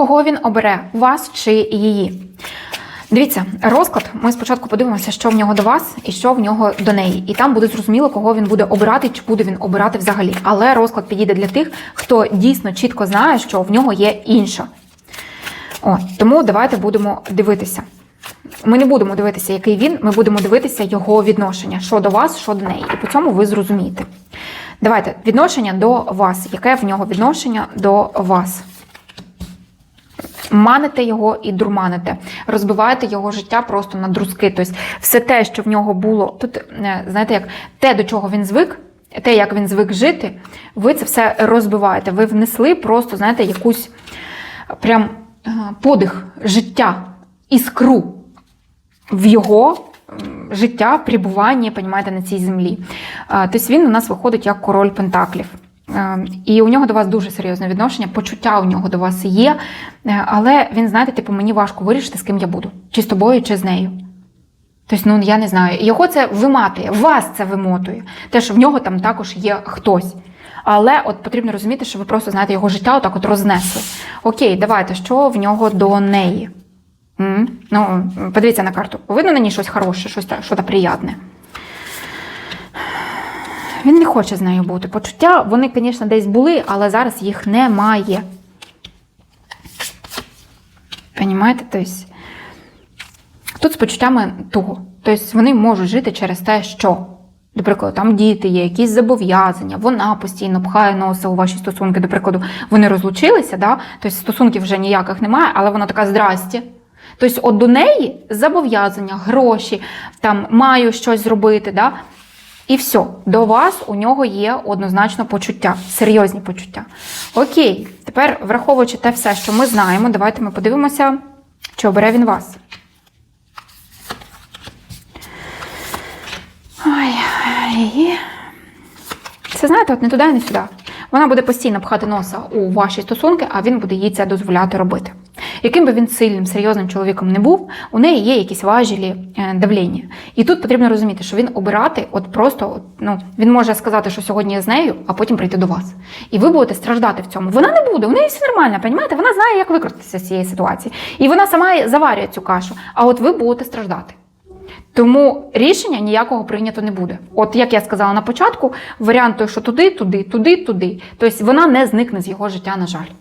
Кого він обере, вас чи її? Дивіться, розклад. Ми спочатку подивимося, що в нього до вас і що в нього до неї. І там буде зрозуміло, кого він буде обирати, чи буде він обирати взагалі. Але розклад підійде для тих, хто дійсно чітко знає, що в нього є інше. От, тому давайте будемо дивитися. Ми не будемо дивитися, який він, ми будемо дивитися його відношення, що до вас, що до неї. І по цьому ви зрозумієте. Давайте відношення до вас. Яке в нього відношення до вас? Маните його і дурманите, розбиваєте його життя просто на друзки. Тобто все те, що в нього було, тут, е, знаєте, як те, до чого він звик, те, як він звик жити, ви це все розбиваєте. Ви внесли просто, знаєте, якусь прям е, подих життя, іскру в його життя, перебування, понімаєте, на цій землі. Е, Тобто він у нас виходить як король Пентаклів. Е, І у нього до вас дуже серйозне відношення, почуття у нього до вас є, е, але він, знаєте, типу, мені важко вирішити, з ким я буду, чи з тобою, чи з нею. Тобто, ну я не знаю, його це виматує, вас це вимотує. Те, що в нього там також є хтось. Але от потрібно розуміти, що ви просто знаєте його життя отак от рознесли. Окей, давайте, що в нього до неї? М? Ну, подивіться на карту. Видно на ній щось хороше, щось що-то приятне. Він не хоче з нею бути. Почуття, вони, звісно, десь були, але зараз їх немає. Понімаєте? Тобто, тут з почуттями туго. Тобто вони можуть жити через те, що, до прикладу, там діти є, якісь зобов'язання, вона постійно пхає носа у ваші стосунки. До прикладу, вони розлучилися, да? тобто стосунків вже ніяких немає, але вона така здрасті. Тобто, от до неї зобов'язання, гроші, там маю щось зробити. Да? І все, до вас у нього є однозначно почуття, серйозні почуття. Окей, тепер, враховуючи те все, що ми знаємо, давайте ми подивимося, чи обере він вас. Ой. Це знаєте, от не туди не сюди. Вона буде постійно пхати носа у ваші стосунки, а він буде їй це дозволяти робити. Яким би він сильним, серйозним чоловіком не був, у неї є якісь важелі е, давлення. І тут потрібно розуміти, що він обирати, от просто ну, він може сказати, що сьогодні я з нею, а потім прийти до вас. І ви будете страждати в цьому. Вона не буде, у неї все нормально, розумієте? Вона знає, як викрутитися з цієї ситуації. І вона сама заварює цю кашу, а от ви будете страждати. Тому рішення ніякого прийнято не буде. От як я сказала на початку, варіант той, що туди, туди, туди, туди. Тобто вона не зникне з його життя, на жаль.